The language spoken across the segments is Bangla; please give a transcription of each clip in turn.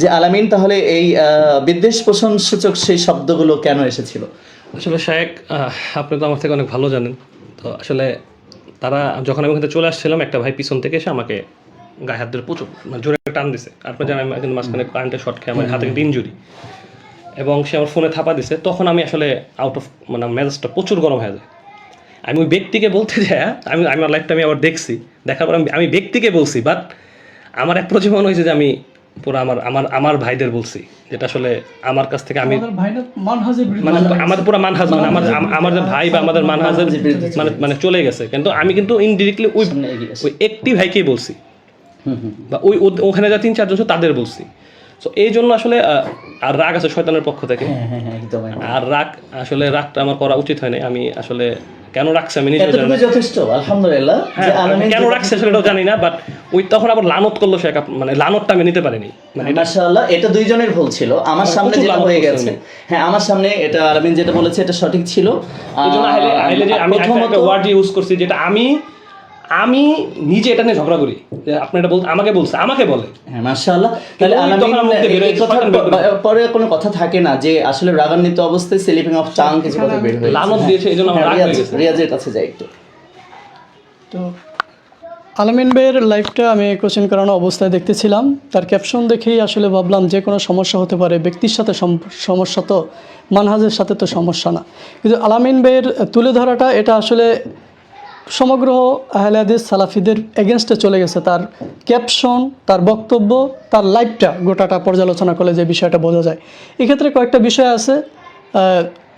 যে আলামিন তাহলে এই বিদ্বেষ পোষণ সূচক সেই শব্দগুলো কেন এসেছিল? আসলে শায়েক আপনি তো আমার থেকে অনেক ভালো জানেন। তো আসলে তারা যখন আমি ওখান চলে আসছিলাম একটা ভাই পিছন থেকে এসে আমাকে গায়ে হাত ধরে প্রচুর মানে জোরে টান দিছে। আপনি জানেন আমি কিন্তু মাঝখানে কারেন্টের শর্ট খেয়ে আমার হাতে কিন্তু ইঞ্জুরি এবং সে আমার ফোনে থাপা দিছে। তখন আমি আসলে আউট অফ মানে মেজাজটা প্রচুর গরম হয়ে যায়। আমি ওই ব্যক্তিকে বলতে যাই আমি আমি আমার লাইফটা আমি আবার দেখছি। দেখার পর আমি আমি ব্যক্তিকে বলছি বাট আমার এক প্রজীবন হয়েছে যে আমি পুরো আমার আমার আমার ভাইদের বলছি যেটা আসলে আমার কাছ থেকে আমি মানে আমাদের পুরো মানহাজ মানে আমার আমার আমাদের ভাই বা আমাদের মানহাজের মানে মানে চলে গেছে। কিন্তু আমি কিন্তু ইনডিরেক্টলি ওই। ওই একটি ভাইকেই বলছি। হুম হুম বা ওই ওখানে যা তিন চারজন তাদের বলছি। তো এই জন্য আসলে আর রাগ আছে শয়তানের পক্ষ থেকে। হ্যাঁ হ্যাঁ হ্যাঁ। আর রাগ আসলে রাগটা আমার করা উচিত হয়নি। আমি আসলে কেন রাখছি আমি নিজেও জানি যথেষ্ট আলহামদুলিল্লাহ। কেন রাখছে সেটা জানি না বাট ওই তখন আবার লানত করল সে মানে লানতটা আমি নিতে পারিনি। মানে মাশাআল্লাহ এটা দুইজনের ভুল ছিল। আমার সামনে যেটা লাভ হয়ে গেছে হ্যাঁ আমার সামনে এটা আলামিন যেটা বলেছে এটা সঠিক ছিল। আমি প্রথমত ওয়ার্ড ইউজ করছি যেটা আমি আমি নিজে এটা নিয়ে ঝগড়া করি। আপনি এটা বলতে আমাকে বলছে আমাকে বলে। হ্যাঁ মাশাআল্লাহ। তাহলে এই বের পরে কোনো কথা থাকে না যে আসলে রাগান্বিত অবস্থায় স্লিপিং অফ টাং কিছু কথা বের হয়ে লানত দিয়েছে আমার রাগ হয়ে গেছে। রিয়াজের কাছে যাই একটু। তো আলামিন ভাইয়ের লাইফটা আমি কোচিং করানো অবস্থায় দেখতেছিলাম। তার ক্যাপশন দেখেই আসলে ভাবলাম যে কোনো সমস্যা হতে পারে। ব্যক্তির সাথে সম- সমস্যা তো মানহাজের সাথে তো সমস্যা না। কিন্তু আলামিন ভাইয়ের তুলে ধরাটা এটা আসলে সমগ্র আহলে হাদিস সালাফিদের এগেনস্টে চলে গেছে। তার ক্যাপশন তার বক্তব্য, তার লাইফটা গোটাটা পর্যালোচনা করলে যে বিষয়টা বোঝা যায়। এক্ষেত্রে কয়েকটা বিষয় আছে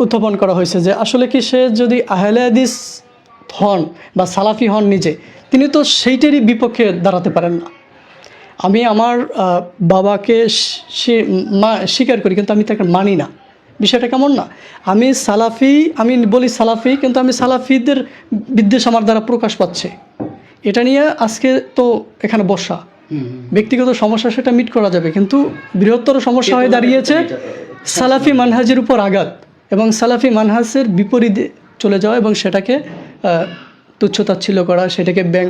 উত্থাপন করা হয়েছে যে আসলে কি সে যদি আহলে হাদিস হন বা সালাফি হন নিজে, তিনি তো সেইটারই বিপক্ষে দাঁড়াতে পারেন না। আমি আমার বাবাকে মা, স্বীকার করি, কিন্তু আমি তাকে মানি না। বিষয়টা কেমন না? আমি সালাফি আমি বলি সালাফি কিন্তু আমি সালাফিদের বিদ্বেষ আমার দ্বারা প্রকাশ পাচ্ছে। এটা নিয়ে আজকে তো এখানে বসা। ব্যক্তিগত সমস্যা সেটা মিট করা যাবে। কিন্তু বৃহত্তর সমস্যা হয়ে দাঁড়িয়েছে সালাফি মানহাজের উপর আঘাত এবং সালাফি মানহাজের বিপরীতে চলে যাওয়া এবং সেটাকে তুচ্ছতাচ্ছিল্য করা সেটাকে ব্যাং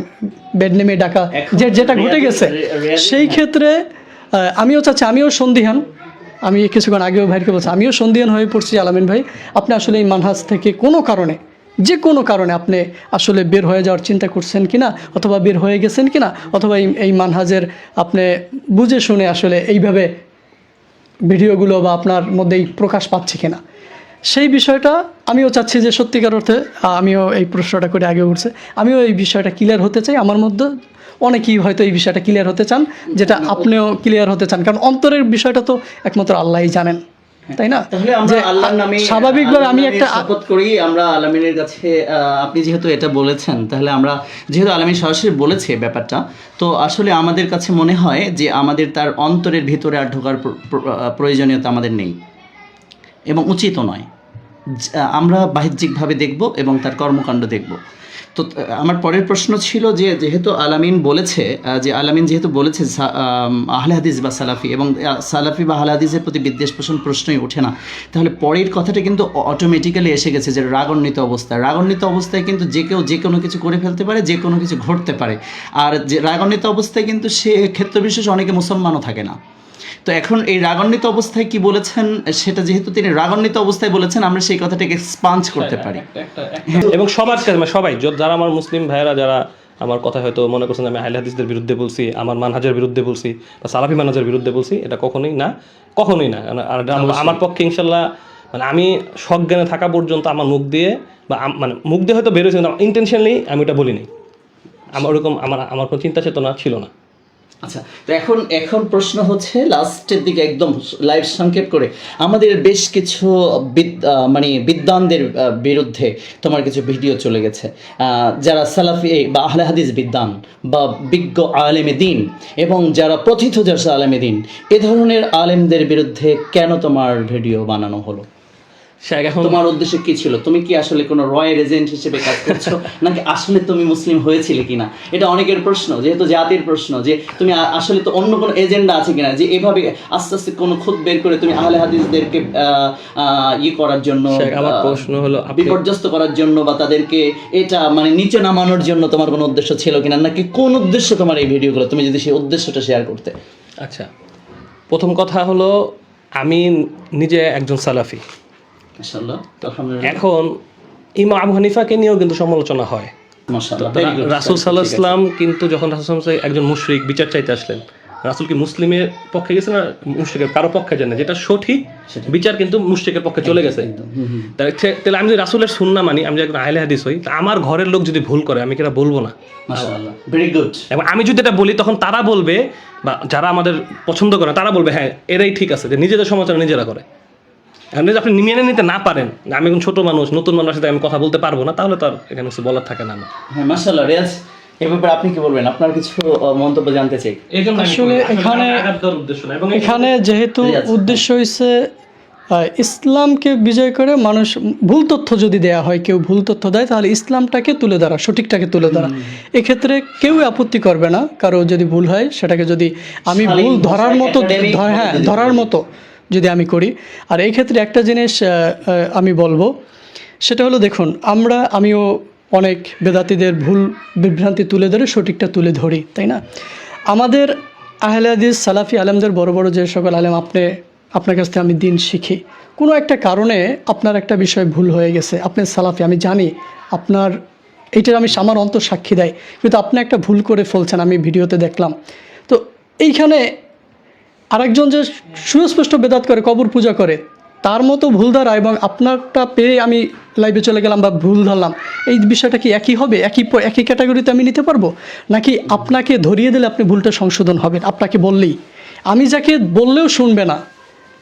ব্যাড নেমে ডাকা যে যেটা ঘটে গেছে। সেই ক্ষেত্রে আমিও চাচ্ছি আমিও সন্দিহান। আমি কিছুক্ষণ আগেও ভাইকে বলছি, আমিও সন্দিহান হয়ে পড়ছি আলামিন ভাই। আপনি আসলে এই মানহাজ থেকে কোনো কারণে, যে কোনো কারণে আপনি আসলে বের হয়ে যাওয়ার চিন্তা করছেন কিনা, অথবা বের হয়ে গেছেন কিনা, অথবা এই এই মানহাজের আপনি বুঝে শুনে আসলে এইভাবে ভিডিওগুলো বা আপনার মধ্যেই প্রকাশ পাচ্ছে কিনা। সেই বিষয়টা আমিও চাচ্ছি যে সত্যিকার অর্থে, আমিও এই প্রশ্নটা করে আগে উঠছে। আমিও এই বিষয়টা ক্লিয়ার হতে চাই আমার মধ্যে। অনেকেই হয়তো এই বিষয়টা ক্লিয়ার হতে চান যেটা আপনিও ক্লিয়ার হতে চান। কারণ অন্তরের বিষয়টা তো একমাত্র আল্লাহই জানেন তাই না? তাহলে আমরা যে আল্লাহর নামে স্বাভাবিকভাবে আমি একটা শপথ করি আমরা আলামিনের কাছে আপনি যেহেতু এটা বলেছেন তাহলে আমরা যেহেতু আলামিন সরাসরি বলেছে ব্যাপারটা তো আসলে আমাদের কাছে মনে হয় যে আমাদের তার অন্তরের ভিতরে আর ঢোকার প্রয়োজনীয়তা আমাদের নেই। এবং উচিতও নয়। আমরা বাহ্যিকভাবে দেখব এবং তার কর্মকাণ্ড দেখব। তো আমার পরের প্রশ্ন ছিল যে, যেহেতু আলামিন বলেছে যে আলামিন যেহেতু বলেছে আহলে হাদিস বা সালাফি এবং সালাফি বা আহলে হাদিসের প্রতি বিদ্বেষ পোষণ প্রশ্নই ওঠে না, তাহলে পরের কথাটা কিন্তু অটোমেটিক্যালি এসে গেছে যে রাগান্বিত অবস্থায়। রাগান্বিত অবস্থায় কিন্তু যে কেউ, যে কোনো কিছু করে ফেলতে পারে, যে কোনো কিছু ঘটতে পারে। আর যে রাগান্বিত অবস্থায় কিন্তু সে ক্ষেত্র বিশেষ অনেকে মুসলমানও থাকে না। তো এখন এই রাগান্বিত অবস্থায় কি বলেছেন? সেটা যেহেতু তিনি রাগান্বিত অবস্থায় বলেছেন আমরা সেই কথাটাকে এক্সপাঞ্জ করতে পারি। এবং সবার কাছে মানে সবাই যত- যারা আমার মুসলিম ভাইয়েরা যারা আমার কথা হয়তো মনে করছেন আমি আহলে হাদিসদের বিরুদ্ধে বলছি আমার মানহাজের বিরুদ্ধে বলছি বা সালাফি মানহাজের বিরুদ্ধে বলছি এটা কখনোই না কখনোই না। আর আমার- আমার পক্ষে ইনশাল্লাহ মানে আমি সজ্ঞানে থাকা পর্যন্ত আমার মুখ দিয়ে বা মানে মুখ দিয়ে হয়তো বেরোয়েছে কিন্তু ইন্টেনশনালি আমি এটা বলিনি। আমার ওরকম আমার আমার কোনো চিন্তা চেতনা ছিল না। আচ্ছা তো এখন এখন প্রশ্ন হচ্ছে, লাস্টের দিকে একদম লাইভ সংক্ষেপ করে, আমাদের বেশ কিছু মানে বিদ্বানদের বিরুদ্ধে তোমার কিছু ভিডিও চলে গেছে। যারা সালাফি বা আহলে হাদিস বিদ্বান, বা বিজ্ঞ আলেমে দিন, এবং যারা প্রথিত যারা আলেমে দিন, এ ধরনের আলেমদের বিরুদ্ধে কেন তোমার ভিডিও বানানো হলো? এখন তোমার উদ্দেশ্য কি ছিল? তুমি কি আসলে কোনো হিসেবে কাজ করছ? নাকি আসলে তুমি মুসলিম হয়েছিলে কিনা? এটা অনেকের প্রশ্ন যেহেতু জাতির প্রশ্ন যে তুমি আসলে তো অন্য কোনো এজেন্ডা আছে কিনা? যে এভাবে আস্তে আস্তে কোনো খুদ বের করে তুমি আহলে হাদিসদেরকে আহ, আহ, ই করার জন্য আমার প্রশ্ন হলো বিপর্যস্ত করার জন্য বা তাদেরকে এটা মানে নিচে নামানোর জন্য তোমার কোনো উদ্দেশ্য ছিল কিনা? নাকি কোন উদ্দেশ্য তোমার এই ভিডিওগুলো তুমি যদি সেই উদ্দেশ্যটা শেয়ার করতে? আচ্ছা প্রথম কথা হলো আমি নিজে একজন সালাফি। এখন ইমাম আবু হানিফাকে নিয়েও কিন্তু সমালোচনা হয়. রাসুল সাল্লাহ ইসলাম কিন্তু যখন রাসুল একজন মুশরিক বিচার চাইতে আসলেন রাসুল কি মুসলিমের পক্ষে গেছে না মুশরিকের? কারও পক্ষে জানে যেটা সঠিক বিচার কিন্তু মুশরিকের পক্ষে চলে গেছে। তাহলে আমি যদি রাসুলের সুন্না মানি আমি একজন আহলে হাদিস হই তা আমার ঘরের লোক যদি ভুল করে আমি কি এটা বলব না? ভেরি গুড এবং আমি যদি এটা বলি তখন তারা বলবে বা যারা আমাদের পছন্দ করে তারা বলবে হ্যাঁ এরাই ঠিক আছে যে নিজেদের সমালোচনা নিজেরা করে। এখন যদি আপনি মেনে নিতে না পারেন আমি এখন ছোট মানুষ নতুন মানুষের সাথে আমি কথা বলতে পারব না তাহলে তো আর এখানে কিছু বলার থাকে না আমার। হ্যাঁ রিয়াজ এ ব্যাপারে আপনি কি বলবেন? আপনার কিছু মন্তব্য জানতে চাই। আসলে এখানে- এখানে যেহেতু উদ্দেশ্য ইসলামকে বিজয় করে মানুষ ভুল তথ্য যদি দেয়া হয় কেউ ভুল তথ্য দেয় তাহলে ইসলামটাকে তুলে ধরা সঠিকটাকে তুলে ধরা। এক্ষেত্রে কেউই আপত্তি করবে না কারও যদি ভুল হয় সেটাকে যদি আমি ভুল ধরার মতো হ্যাঁ ধরার মতো যদি আমি করি। আর এই ক্ষেত্রে একটা জিনিস আমি বলব, সেটা হলো দেখুন, আমরা, আমিও অনেক বেদাতিদের ভুল বিভ্রান্তি তুলে ধরে, সঠিকটা তুলে ধরি, তাই না? আমাদের আহলে সালাফি আলেমদের বড় বড় যে সকল আলেম, আপনি, আপনার কাছ থেকে আমি দিন শিখি। কোনো একটা কারণে আপনার একটা বিষয় ভুল হয়ে গেছে, আপনি সালাফি, আমি জানি, আপনার, এইটার আমি, আমার অন্তর সাক্ষী দেয়, কিন্তু আপনি একটা ভুল করে ফেলছেন, আমি ভিডিওতে দেখলাম। তো এইখানে আরেকজন যে সুস্পষ্ট বেদাত করে কবর পূজা করে তার মতো ভুল ধারা এবং আপনারটা পেয়ে আমি লাইভে চলে গেলাম বা ভুল ধরলাম এই বিষয়টা কি একই হবে? একই একই ক্যাটাগরিতে আমি নিতে পারব? নাকি আপনাকে ধরিয়ে দিলে আপনি ভুলটা সংশোধন হবেন? আপনাকে বললেই। আমি যাকে বললেও শুনবে না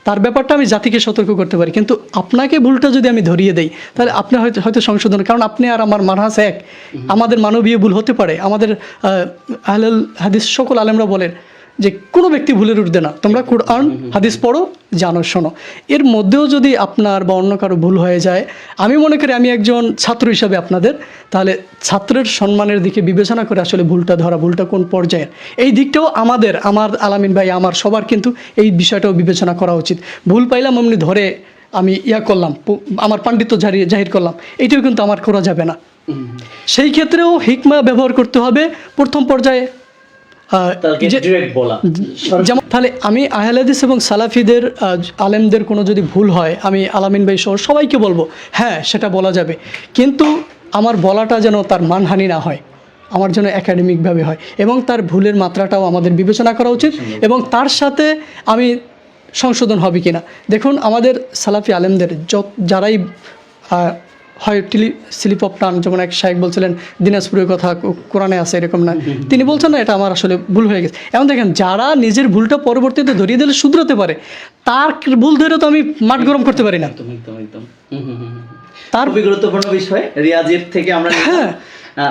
তার ব্যাপারটা আমি জাতিকে সতর্ক করতে পারি। কিন্তু আপনাকে ভুলটা যদি আমি ধরিয়ে দেই তাহলে আপনি হয়তো হয়তো সংশোধন কারণ আপনি আর আমার মানহাস এক। আমাদের মানবীয় ভুল হতে পারে। আমাদের আহ, আহলাল হাদিস সকল আলেমরা বলেন যে কোনো ব্যক্তি ভুলের উঠবে না। তোমরা কোরআন হাদিস পড়ো জানো শোনো। এর মধ্যেও যদি আপনার বা অন্য কারও ভুল হয়ে যায় আমি মনে করি আমি একজন ছাত্র হিসাবে আপনাদের তাহলে ছাত্রের সম্মানের দিকে বিবেচনা করে আসলে ভুলটা ধরা ভুলটা কোন পর্যায়ের? এই দিকটাও আমাদের আমার আলামিন ভাই আমার সবার কিন্তু এই বিষয়টাও বিবেচনা করা উচিত। ভুল পাইলাম অমনি ধরে আমি ইয়া করলাম আমার পাণ্ডিত্য জারি- জাহির করলাম। এটাও কিন্তু আমার করা যাবে না। সেই ক্ষেত্রেও হিকমা ব্যবহার করতে হবে প্রথম পর্যায়ে। যেমন তাহলে আমি আহলাদিস এবং সালাফিদের আলেমদের কোনো যদি ভুল হয় আমি আলামিন ভাই সহ সবাইকে বলব হ্যাঁ সেটা বলা যাবে। কিন্তু আমার বলাটা যেন তার মানহানি না হয় আমার জন্য একাডেমিকভাবে হয় এবং তার ভুলের মাত্রাটাও আমাদের বিবেচনা করা উচিত এবং তার সাথে আমি সংশোধন হবে কিনা। দেখুন আমাদের সালাফি আলেমদের যত যারাই হয় স্লিপ অফ টান যেমন এক শাহেক বলছিলেন দিনাজপুরের কথা কোরআনে আছে এরকম না। তিনি বলছেন না এটা আমার আসলে ভুল হয়ে গেছে। এমন দেখেন যারা নিজের ভুলটা পরবর্তীতে ধরিয়ে দিলে শুধরাতে পারে তার ভুল ধরে তো আমি মাঠ গরম করতে পারি না। একদম একদম একদম। তার গুরুত্বপূর্ণ বিষয় রিয়াজের থেকে আমরা হ্যাঁ,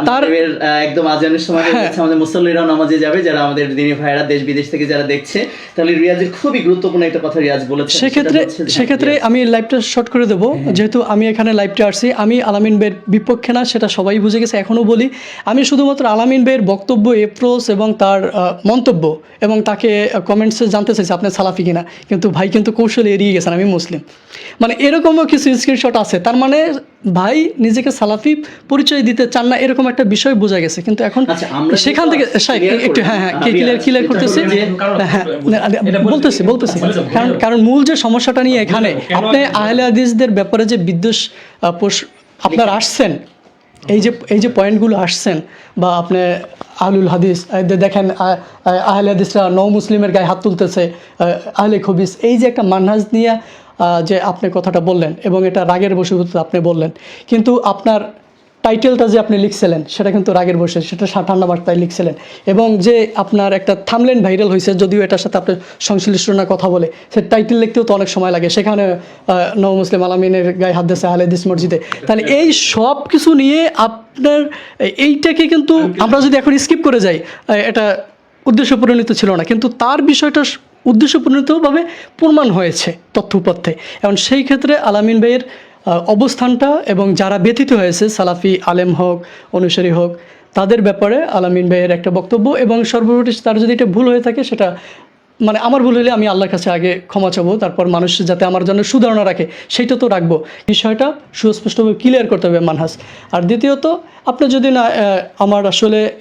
তার- একদম আজানের সময় হয়ে। হ্যাঁ। আমাদের মুসল্লিরাও নামাজে যাবে যারা আমাদের দিনী ভাইরা দেশ বিদেশ থেকে যারা দেখছে তাহলে রিয়াজের খুবই গুরুত্বপূর্ণ একটা কথা রিয়াজ বলেছে। সেক্ষেত্রে সেক্ষেত্রে আমি লাইভটা শর্ট করে দেবো। যেহেতু আমি এখানে লাইভটা আসছি আমি আলামিন বের বিপক্ষে না সেটা সবাই বুঝে গেছে এখনও বলি। আমি শুধুমাত্র আলামিন বের বক্তব্য এপ্রোস এবং তার মন্তব্য এবং তাকে কমেন্টসে জানতে চাইছে আপনি সালাফি কিনা। কিন্তু ভাই কিন্তু কৌশলে এড়িয়ে গেছেন আমি মুসলিম। মানে এরকমও কিছু স্ক্রিনশট আছে। তার মানে ভাই নিজেকে সালাফি পরিচয় দিতে চান না এরকম একটা বিষয় বোঝা গেছে। কিন্তু এখন আচ্ছা, সেখান থেকে একটু হ্যাঁ হ্যাঁ ক্লিয়ার ক্লিয়ার করতেছি। হ্যাঁ বলতেছি বলতেছি। কারণ কারণ মূল যে সমস্যাটা নিয়ে এখানে আপনি আহলে হাদিসদের ব্যাপারে যে বিদ্বেষ আপনার আসছেন এই যে এই যে পয়েন্টগুলো আসছেন বা আপনি আহলুল হাদিস দেখেন আহ, আহ, আহলে হাদিসরা নৌ মুসলিমের গায়ে হাত তুলতেছে আহ, আহলে খবিস এই যে একটা মানহাজ নিয়ে যে আপনি কথাটা বললেন এবং এটা রাগের বসীভূত আপনি বললেন। কিন্তু আপনার টাইটেলটা যে আপনি লিখছিলেন সেটা কিন্তু রাগের বসে সেটা সাতান্ন বার্তায় লিখছিলেন। এবং যে আপনার একটা থামলেন ভাইরাল হয়েছে যদিও এটার সাথে আপনি সংশ্লিষ্ট না কথা বলে সে টাইটেল লিখতেও তো অনেক সময় লাগে। সেখানে নৌ মুসলিম আলামিনের গায়ে হাত দিয়েছে আহলেদিস মসজিদে। তাহলে এই সব কিছু নিয়ে আপনার এইটাকে কিন্তু আমরা যদি এখন স্কিপ করে যাই এটা উদ্দেশ্য পরিণত ছিল না। কিন্তু তার বিষয়টা স- উদ্দেশ্য পরিণতভাবে প্রমাণ হয়েছে তথ্য উপাত্তে এবং সেই ক্ষেত্রে আলামিন ভাইয়ের অবস্থানটা এবং যারা ব্যথিত হয়েছে, সালাফি, আলেম হোক, অনুসারী হোক, তাদের ব্যাপারে আলামিন ভাইয়ের একটা বক্তব্য এবং সর্বোপরি তার যদি এটা ভুল হয়ে থাকে, সেটা মানে আমার ভুল হলে আমি আল্লাহর কাছে আগে ক্ষমা চাবো, তারপর মানুষ যাতে আমার জন্য সুধারণা রাখে সেইটা তো রাখব। বিষয়টা সুস্পষ্টভাবে ক্লিয়ার করতে হবে মানহাস। আর দ্বিতীয়ত, আপনি যদি না আমার আসলে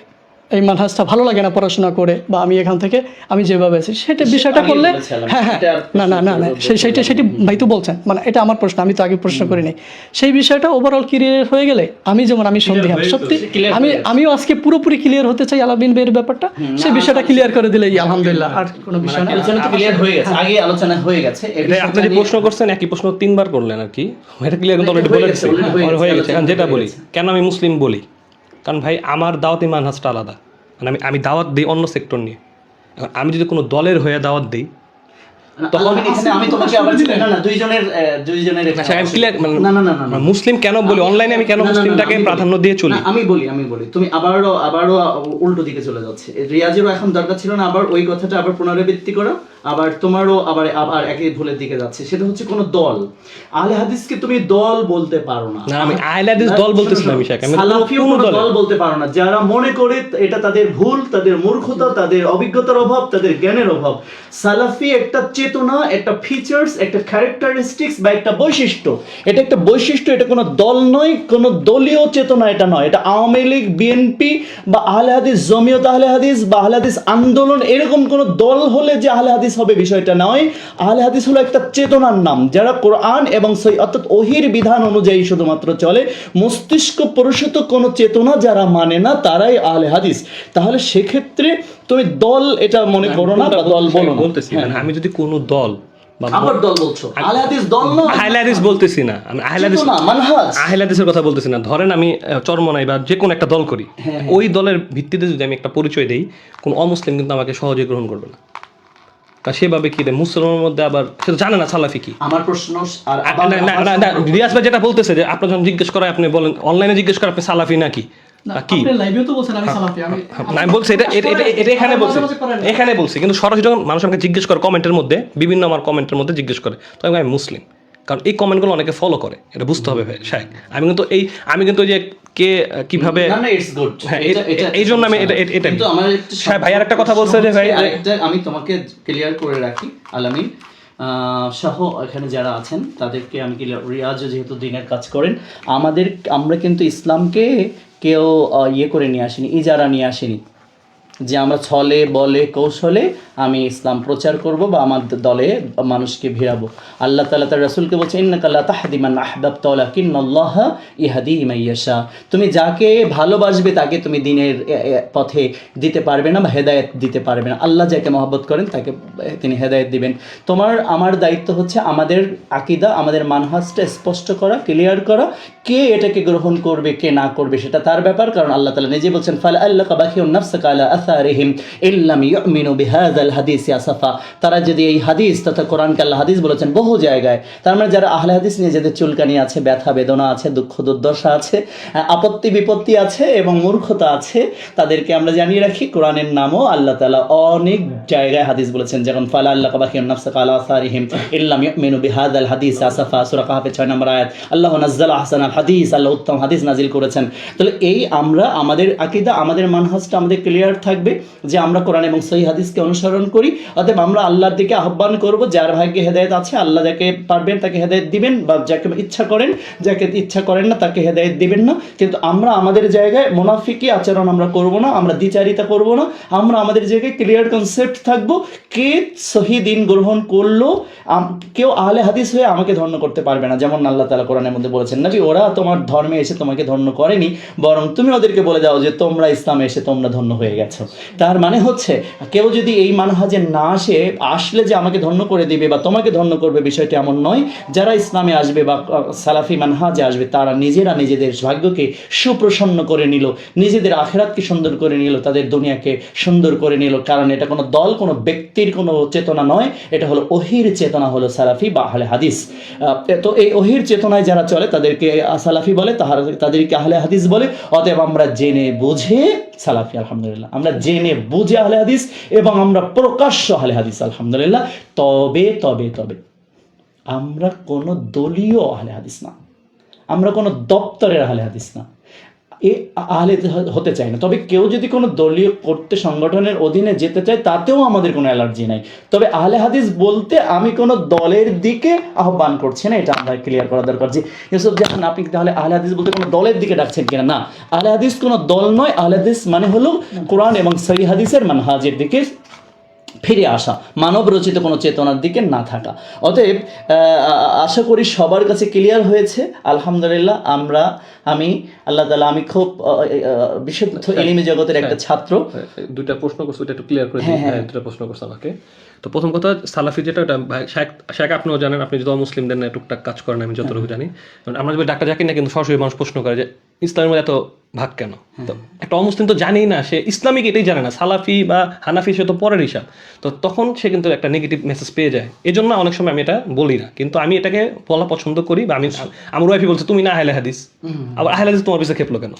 এই মানহাজটা ভালো লাগে না পড়াশোনা করে বা আমি এখান থেকে আমি যেভাবে আছি সেটা বিষয়টা করলে হ্যাঁ হ্যাঁ। না না না না সেই সেইটা সেটি ভাই তো বলছেন মানে এটা আমার প্রশ্ন আমি তো আগে প্রশ্ন করি নাই সেই বিষয়টা ওভারঅল ক্লিয়ার হয়ে গেলে আমি যেমন আমি সন্দেহ সত্যি আমি আমিও আজকে পুরোপুরি ক্লিয়ার হতে চাই আলাবিন ভাইয়ের ব্যাপারটা সেই বিষয়টা ক্লিয়ার করে দিলেই আলহামদুলিল্লাহ আর কোনো বিষয় না। আলোচনা তো ক্লিয়ার হয়ে গেছে আগে আলোচনা হয়ে গেছে এটা আপনি যে প্রশ্ন করছেন একই প্রশ্ন তিনবার করলেন আর কি। এটা ক্লিয়ার কিন্তু অলরেডি বলে দিচ্ছি হয়ে গেছে, গেছে। এখন যেটা বলি কেন আমি মুসলিম বলি? কারণ ভাই আমার দাওয়াতি মানহাজটা আলাদা। মানে আমি আমি দাওয়াত দিই অন্য সেক্টর নিয়ে। এখন আমি যদি কোনো দলের হয়ে দাওয়াত দিই না, আমি তোমাকে আবার না না দুইজনের দুইজনের একটা আমি ক্লিয়ার না না না না না। মুসলিম কেন বলি? অনলাইনে আমি কেন মুসলিমটাকে প্রাধান্য দিয়ে চলি? আমি বলি আমি বলি। তুমি আবারও আবারও উল্টো দিকে চলে যাচ্ছে। রিয়াজেরও এখন দরকার ছিল না আবার ওই কথাটা আবার পুনরাবৃত্তি করা। আবার তোমারও আবার আবার একই ভুলের দিকে যাচ্ছে। সেটা হচ্ছে কোনো দল। আহলে হাদিসকে তুমি দল বলতে পারো না। না, আমি আহলে হাদিস দল বলতেছিলাম, ইশাক। আমি সালাফিও কোনো কোনো দল বলতে পারো না। যারা মনে করে এটা তাদের ভুল তাদের মূর্খতা তাদের অভিজ্ঞতার অভাব তাদের জ্ঞানের অভাব। সালাফি একটা চেতনা একটা ফিচার্স একটা ক্যারেক্টারিস্টিক্স বা একটা বৈশিষ্ট্য। এটা একটা বৈশিষ্ট্য এটা কোনো দল নয় কোনো দলীয় চেতনা এটা নয়। এটা আওয়ামী লীগ বিএনপি বা আহলে হাদিস জমিয়ত আহলে হাদিস বা আহলে হাদিস আন্দোলন এরকম কোনো দল হলে যে আহলে হাদিস হবে বিষয়টা নয়। আহলে হাদিস হলো একটা চেতনার নাম যারা কোরআন এবং সেই অর্থাৎ ওহির বিধান অনুযায়ী শুধুমাত্র চলে। মস্তিষ্ক পরিষত কোনো চেতনা যারা মানে না তারাই আহলে হাদিস। তাহলে সেক্ষেত্রে তুমি দল এটা মনে করো না বা দল বলো বলতেছি। মানে আমি যদি কোনো দল বা দল বলছো। আহলে দল নয় আহলে বলতেছি না। আমি মানহাজ। কথা বলতেছি না। ধরেন আমি চরমনাই বা যে কোনো একটা দল করি। ওই দলের ভিত্তিতে যদি আমি একটা পরিচয় দেই কোন অমুসলিম কিন্তু আমাকে সহজে গ্রহণ করবে না। সেভাবে কি রে মুসলমানের মধ্যে আবার সে তো জানে না সালাফি কি। আমার প্রশ্ন আর আ- না, না, না, না, রিয়াজ ভাই যেটা বলতেছে যে আপনার যখন জিজ্ঞেস করে আপনি বলেন অনলাইনে জিজ্ঞেস করে আপনি সালাফি নাকি? না, কি? আপনি লাইভেও তো বলছেন আমি সালাফি আমি না, আমি বলছি এটা এটা এখানে বলছি। এখানে বলছি কিন্তু সরাসরি যখন মানুষ আমাকে জিজ্ঞেস করে কমেন্টের মধ্যে বিভিন্ন আমার কমেন্টের মধ্যে জিজ্ঞেস করে তো আমি মুসলিম। কারণ এই কমেন্টগুলো অনেকে ফলো করে। এটা বুঝতে হবে ভাই শাহেক আমি কিন্তু এই আমি কিন্তু ওই যে কে কীভাবে না না ইটস গুড হ্যাঁ, এই- জন্য আমি এটা- এটা- এটা- কিন্তু আমার একটু ভাই কথা বলছে যে ভাই আমি তোমাকে ক্লিয়ার করে রাখি আলামিন। আহ, সহ এখানে যারা আছেন তাদেরকে আমি কি রিয়াজ যেহেতু দিনের কাজ করেন আমাদের আমরা কিন্তু ইসলামকে কেউ ইয়ে করে নিয়ে আসিনি ইজারা নিয়ে আসিনি। যে আমরা ছলে, বলে, কৌশলে আমি ইসলাম প্রচার করব বা আমার দলে মানুষকে ভিড়াবো। আল্লাহ তালা তার রাসুলকে বলছে ইন্নাকাল্লাহ তাহাদিমান আহবাব তলা কিন্নল্লাহ ইহাদি ইমাইয়াশা তুমি যাকে ভালোবাসবে তাকে তুমি দিনের পথে দিতে পারবে না বা হেদায়েত দিতে পারবে না। আল্লাহ যাকে মহব্বত করেন তাকে তিনি হেদায়েত দিবেন। তোমার, আমার দায়িত্ব হচ্ছে আমাদের আকিদা, আমাদের মানহাজটা স্পষ্ট করা, ক্লিয়ার করা। কে এটাকে গ্রহণ করবে, কে না করবে সেটা তার ব্যাপার। কারণ আল্লাহ তালা নিজে বলছেন, ফাল আল্লাহ কাবাখিউন নাফসাকা আলা আসারিহিম ইল্লাম ইউমিনু বিহাযাল হাদিস আসফা তারা যদি এই হাদিস তথা কোরআনকে আল্লাহ হাদিস বলেছেন বহু জায়গায়, তার মানে যারা আহলে হাদিস নিয়ে যাদের চুলকানি আছে, ব্যথা, বেদনা আছে, দুঃখ, দুর্দশা আছে আপত্তি, বিপত্তি আছে এবং মূর্খতা আছে, তাদেরকে আমরা জানিয়ে রাখি কোরআনের নামও আল্লাহ তালা অনেক জায়গায় হাদিস বলেছেন। যেমন, ফালা আল্লাহ কাবাখিউন নাফসাকা আলা আসারিহিম। ইল্লাম ইউমিনু বিহাযাল হাদিস আসফা সূরা কাহাফে 6 নম্বর আয়াত। আল্লাহ নাজ্জালা আহসানাল হাদিস, আল্লাহ উত্তম হাদিস নাজিল করেছেন। তাহলে এই আমরা, আমাদের আকিদা, আমাদের মানহাজটা আমাদের ক্লিয়ার থাকবে। যে আমরা কোরআন এবং সহি হাদিসকে অনুসরণ করি। অতএব আমরা আল্লাহর দিকে আহ্বান করব, যার ভাগ্যে হেদায়েত আছে, আল্লাহ যাকে পারবেন তাকে হেদায়েত দিবেন, বা যাকে ইচ্ছা করেন, যাকে ইচ্ছা করেন না তাকে হেদায়েত দিবেন না। কিন্তু আমরা আমাদের জায়গায় মোনাফিকি আচরণ আমরা করব না, আমরা দ্বিচারিতা করব না। আমরা আমাদের জায়গায় ক্লিয়ার কনসেপ্ট থাকব, কে সহি দিন গ্রহণ করল কেউ আহলে হাদিস হয়ে আমাকে ধন্য করতে পারবে না, যেমন আল্লাহ তালা কোরআনের মধ্যে বলেছেন, নাবি, ওরা তোমার ধর্মে এসে তোমাকে ধন্য করেনি, বরং তুমি ওদেরকে বলে দাও যে তোমরা ইসলামে এসে তোমরা ধন্য হয়ে গেছো। তার মানে হচ্ছে, কেউ যদি এই মানহাজে না আসে, আসলে যে আমাকে ধন্য করে দিবে বা তোমাকে ধন্য করবে বিষয়টি এমন নয়, যারা ইসলামে আসবে বা সালাফি মানহাজে আসবে, তারা নিজেরা নিজেদের ভাগ্যকে সুপ্রসন্ন করে নিল, নিজেদের আখেরাতকে সুন্দর করে নিল, তাদের দুনিয়াকে সুন্দর করে নিল। কারণ এটা কোনো দল, কোনো ব্যক্তির কোনো চেতনা নয়, এটা হলো অহির চেতনা হলো সালাফি বা আহলে হাদিস। তো এই অহির চেতনায় যারা চলে, তাদেরকে সালাফি বলে, তাহার তাদেরকে আহলে হাদিস বলে। অতএব আমরা জেনে বুঝে সালাফি, আলহামদুলিল্লাহ। আমরা জেনে বুঝে আহলে হাদিস এবং আমরা প্রকাশ্য আহলে হাদিস, আলহামদুলিল্লাহ। তবে তবে তবে, আমরা কোনো দলীয় আহলে হাদিস না। আমরা কোনো দপ্তরের আহলে হাদিস না। এ আহলে হতে চায় না। তবে কেউ যদি কোনো দলীয় করতে সংগঠনের অধীনে যেতে চায়, তাতেও আমাদের কোনো অ্যালার্জি নাই। তবে আহলে হাদিস বলতে আমি কোনো দলের দিকে আহ্বান করছি না, এটা আমরা ক্লিয়ার করা দরকার যে, ইউসুফ জাহান, আপনি তাহলে আহলে হাদিস বলতে কোনো দলের দিকে ডাকছেন কিনা? না, আহলে হাদিস কোনো দল নয়, আহলে হাদিস মানে হলো কোরআন এবং সহি হাদিসের মানহাজের দিকে ফিরে আসা, মানব রচিত কোনো চেতনার দিকে না থাকা। অতএব আশা করি সবার কাছে ক্লিয়ার হয়েছে। আলহামদুলিল্লাহ, আমরা, আমি আল্লাহ তালা আমি খুব বিশুদ্ধ এলিমি জগতের একটা ছাত্র। হ্যাঁ, দুইটা প্রশ্ন করছ ওটা একটু ক্লিয়ার করে দিই। হ্যাঁ, হ্যাঁ। হ্যাঁ, দুটা প্রশ্ন করছ আমাকে। তো প্রথম কথা সালাফি যেটা ওটা শেখ আপনিও জানেন আপনি যদি মুসলিমদের নিয়ে টুকটাক কাজ করেন আমি যতটুকু জানি। আমরা যদি ডাক্তার জাকির না কিন্তু সরাসরি মানুষ প্রশ্ন করে যে ইসলামের মধ্যে এত ভাগ কেন? তো একটা অমুসলিম তো জানেই না সে ইসলামিক এটাই জানে না। সালাফি বা হানাফি সে তো পরের হিসাব। তো তখন সে কিন্তু একটা নেগেটিভ মেসেজ পেয়ে যায়। এই জন্য অনেক সময় আমি এটা বলি না। কিন্তু আমি এটাকে বলা পছন্দ করি বা আমি আমার ওয়াইফি বলছে তুমি না আহলে হাদিস। আবার আহলে হাদিস তোমার পিছিয়ে খেপলো কেন?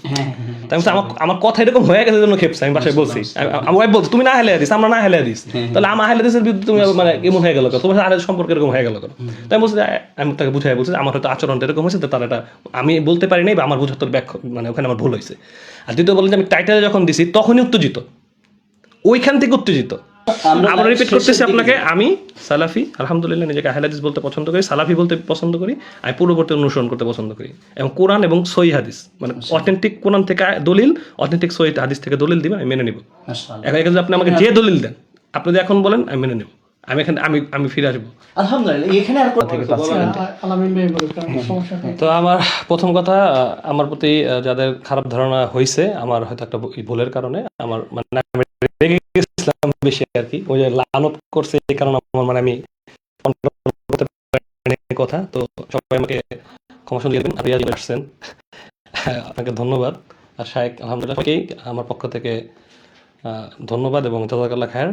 তাই আমার আমার কথা এরকম হয়ে গেছে জন্য খেপছে আমি বাসায় বলছি। আমার ওয়াইফ বলছে তুমি না হেলে দিস আমরা না হেলে দিস। তাহলে আমার হেলে দিসের বিরুদ্ধে তুমি মানে এমন হয়ে গেল? তোমার সাথে সম্পর্ক এরকম হয়ে গেল কেন? তাই বলছি আমি তাকে বুঝাই বলছি আমার হয়তো আচরণটা এরকম হয়েছে তার এটা আমি বলতে পারি নাই বা আমার বুঝাতে ব্যাখ্যা মানে ওখানে আমার ভুল হয়েছে। আর দ্বিতীয় বলেন যে আমি টাইটেলে যখন দিছি তখনই উত্তেজিত। ওইখান থেকে উত্তেজিত। আমরা রিপিট করতেছি আপনাকে আমি সালাফি আলহামদুলিল্লাহ নিজেকে আহলাদিস বলতে পছন্দ করি সালাফি বলতে পছন্দ করি আমি পূর্ববর্তী অনুসরণ করতে পছন্দ করি। এবং কোরআন এবং সই হাদিস মানে অথেন্টিক কোরআন থেকে দলিল অথেন্টিক সই হাদিস থেকে দলিল দিবেন আমি মেনে নিব। মাশাআল্লাহ। এখন এখানে আপনি আমাকে যে দলিল দেন আপনি যদি এখন বলেন আমি মেনে নেব। আমি এখানে আমি আমি ফিরে আসব। আলহামদুলিল্লাহ এখানে আর। তো আমার প্রথম কথা আমার প্রতি আহ, যাদের খারাপ ধারণা হয়েছে আমার হয়তো একটা ভুলের কারণে আমার মানে রেগে গেছিলাম বেশি আর কি। ওই যে লানত করছে এই কারণে আমার মানে আমি কথা। তো সবাই আমাকে ক্ষমা শুনে দেবেন। আপনি আসছেন। আপনাকে ধন্যবাদ। আর শাহেক আলহামদুলিল্লাহ আমার পক্ষ থেকে ধন্যবাদ এবং জাজাকাল্লাহ খায়ের।